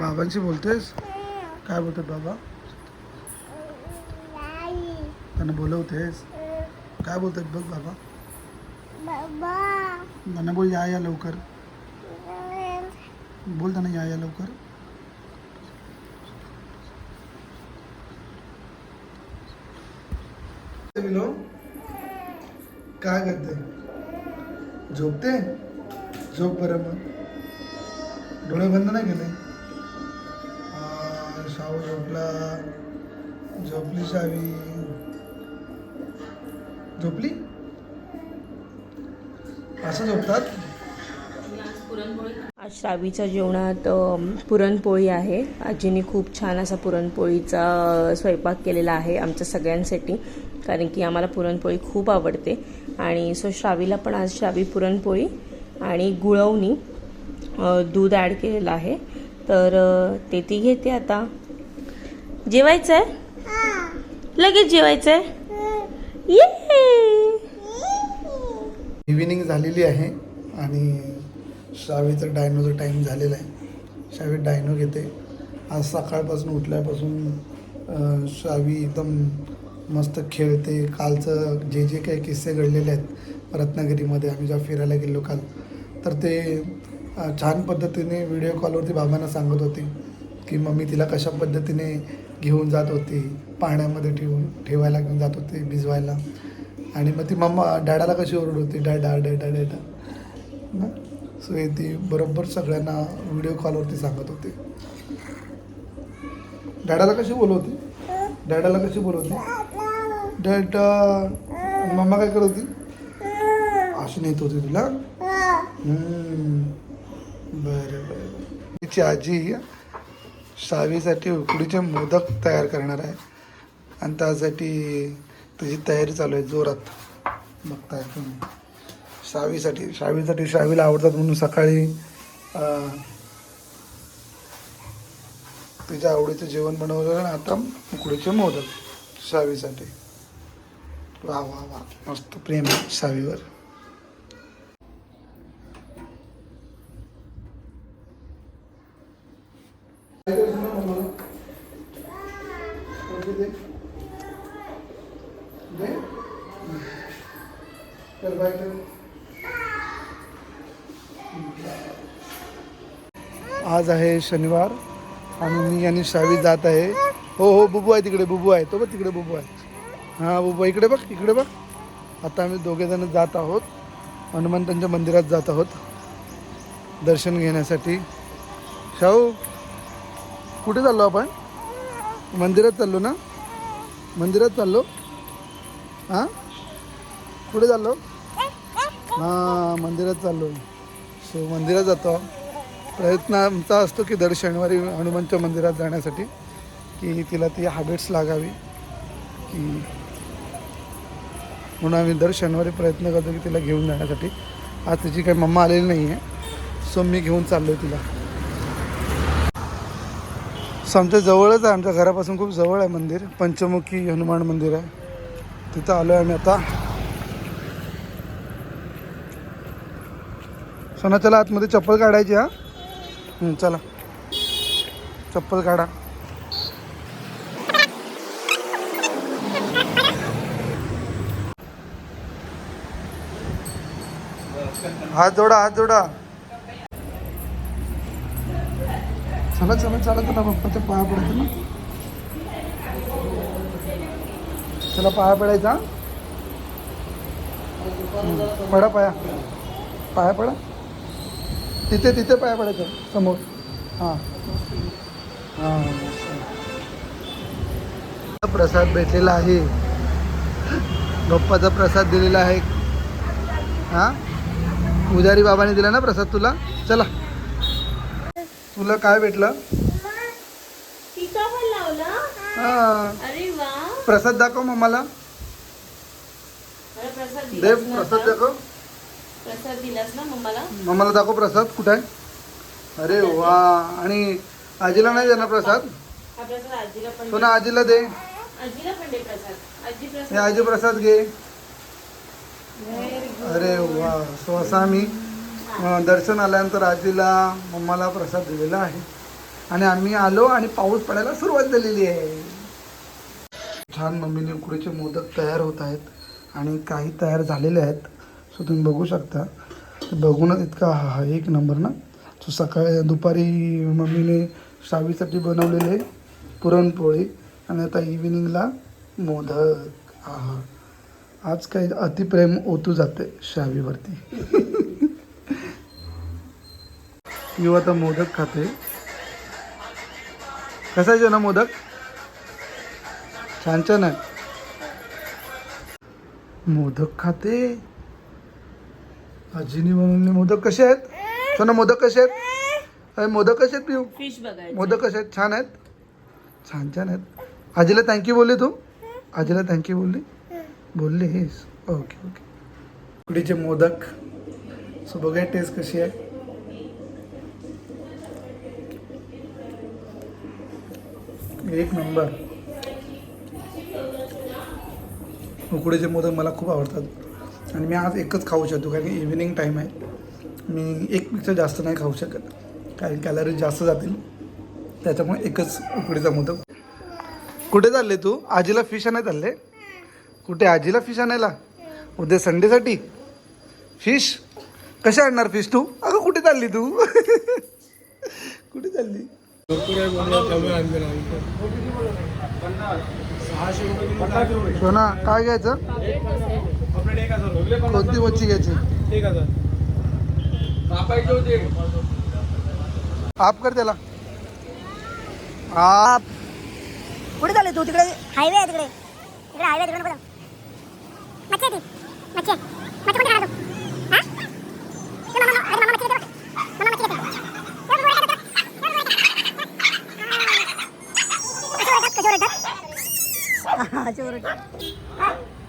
बाबांशी बोलतेस? काय बोलतात बाबा? त्यांना बोलवतेस? काय बोलतात बघ बाबा. त्यांना बोल या या लवकर. बोल त्यांना या या लवकर. विनो काय करते? झोपते? झोप बरं मग. डोळे बंद नाही केले? आ, झोपला झोपली सावी. झोपली? असं झोपतात? आज श्रावीच्या जेवणात पुरणपोळी आहे. आजीने खूप छान असा पुरणपोळीचा स्वयंपाक केलेला आहे आमच्या सगळ्यांसाठी कारण की आम्हाला पुरणपोळी खूप आवडते. आणि सो श्रावीला पण आज श्रावी पुरणपोळी आणि गुळवणी दूध ॲड केलेलं आहे. तर ते ती घेते आता. जेवायचं आहे लगेच जेवायचं आहे ये! इव्हिनिंग झालेली आहे आणि शावीचं डायनोचा टाईम झालेला आहे. शावी डायनो घेते. आज सकाळपासून उठल्यापासून शावी एकदम मस्त खेळते. कालचं जे जे काही किस्से घडलेले आहेत रत्नागिरीमध्ये आम्ही जेव्हा फिरायला गेलो काल तर ते छान पद्धतीने व्हिडिओ कॉलवरती बाबांना सांगत होती की मम्मी तिला कशा पद्धतीने घेऊन जात होती पाण्यामध्ये ठेवून ठेवायला घेऊन जात होती भिजवायला. आणि मग ती मम्मा डॅडाला कशी ओरड होती डॅडा डॅडा डॅडा ना? सो हे ती बरोबर सगळ्यांना व्हिडिओ कॉलवरती सांगत होती. डॅडाला कशी बोलवती डॅडाला कशी बोलवती डॅडा मम्मा काय करत होती? अशी नेत होती तुला. बरं बरं. तिची आजी शावीसाठी उकडीचे मोदक तयार करणार आहे. आणि त्यासाठी त्याची तयारी चालू आहे जोरात. बघताय तुम्ही. शावीसाठी शावीसाठी शावीला आवडतात म्हणून सकाळी तुझ्या तिच्या आवडीचं जेवण बनवलं आणि आता उकडीचे मोदक शावीसाठी वा वा वा. मस्त प्रेम आहे शावीवर चल बाय कर. आज आहे शनिवार आणि मी आणि शावी जात आहे. हो हो बुबू आहे तिकडे बुबू आहे. तो बघ तिकडे बुबू आहे. हां बुबू इकडे बघ इकडे बघ. आता आम्ही दोघे जण जात आहोत. हनुमंतांच्या मंदिरात जात आहोत. दर्शन घेण्यासाठी. शाहू कुठे चाललो आपण? मंदिरात चाललो ना? मंदिरात चाललो. हां? कुठे चाललो? हां मंदिरात चाललो. सो मंदिरात जातो. प्रयत्न आमचा असतो की दर शनिवारी हनुमानच्या मंदिरात जाण्यासाठी की तिला ती हॅबिट्स लागावी. की म्हणून आम्ही दर शनिवारी प्रयत्न करतो की तिला घेऊन जाण्यासाठी. आज तिची काही मम्मा आलेली नाही आहे सो मी घेऊन चाललो आहे तिला. सो आमच्या जवळच आहे आमच्या घरापासून खूप जवळ आहे मंदिर. पंचमुखी हनुमान मंदिर आहे. तिथं आलो आहे आम्ही आता. सोना चला आतमध्ये चप्पल काढायची हा चला. चप्पल काढा. हात जोडा हात जोडा. चला चालत चला चला पप्पाच्या पाया पडायचं ना. चला पाया पडायचा. हं, पडा पाया. पाया पडा. तिथे तिथे पाया पडायचं समोर. हां. हां प्रसाद भेटलेला आहे. गप्पाचा प्रसाद दिलेला आहे. हां? उदारी बाबाने दिला ना प्रसाद तुला? चला. तुला काय भेटलं? लावला. हां. अरे वा. प्रसाद दाखव मम्माला दे प्रसाद? दाखव. प्रसाद दिलास ना मम्माला मम्माला दाखव प्रसाद कुठं आहे? अरे वा. आणि आजीला नाही देणार प्रसाद? तो ना आजीला दे. आजी हे प्रसाद घे. अरे वा. सो असं आम्ही दर्शन आल्यानंतर आजीला मम्माला प्रसाद दिलेला आहे. आणि आम्ही आलो आणि पाऊस पडायला सुरुवात झालेली आहे. छान मम्मीने उकडीचे मोदक तयार होत आहेत आणि काही तयार झालेले आहेत. सो तुम्ही बघू शकता. बघूनच इतका हा हा एक नंबर ना? सो सकाळी दुपारी मम्मीने शावीसाठी बनवलेले पुरणपोळी आणि आता इव्हिनिंगला मोदक. हा हा आज काही अतिप्रेम ओतू जाते शावीवरती. यू आता मोदक खाते. कसा आहे ना मोदक? छान छान आहे. मोदक खाते. आजीने बनवलेले मोदक कसे आहेत? सोना मोदक कसे आहेत? अरे मोदक कसे आहेत पिऊ? मोदक कसे आहेत? छान आहेत. छान छान आहेत. आजीला थँक्यू बोलली तू? आजीला थँक्यू बोलली? बोललीस ओके ओके. उकडीचे मोदक. सो बघूया टेस्ट कशी आहे. एक नंबर. उकडीचे मोदक मला खूप आवडतात. आणि मी आज एकच खाऊ शकतो कारण की इव्हिनिंग टाईम आहे. मी एकपेक्षा जास्त नाही खाऊ शकत कारण कॅलरीज जास्त जातील. त्याच्यामुळे एकच उकडीचा मोदक. कुठे चालले तू? आजीला फिश आणाय चालले? कुठे? आजीला फिश आणायला? उद्या संडेसाठी फिश कशा आणणार फिश तू? अगं कुठे चालली तू? कुठे चालली? सोना काय घ्यायचं? कोणती मच्छी घ्यायची? आप कर त्याला. आप. कुठे चालले तू? तिकडे हायवे आहे तिकडे. तिकडे हायवे तिकडे. मच्छी मच्छी आहे. मच्छी कोणती खाणार तू हा? ते मामा- अरे मामा मच्छी घेते बघ. मामा मच्छी घेते. ए, वर टाक, वर टाक. कशी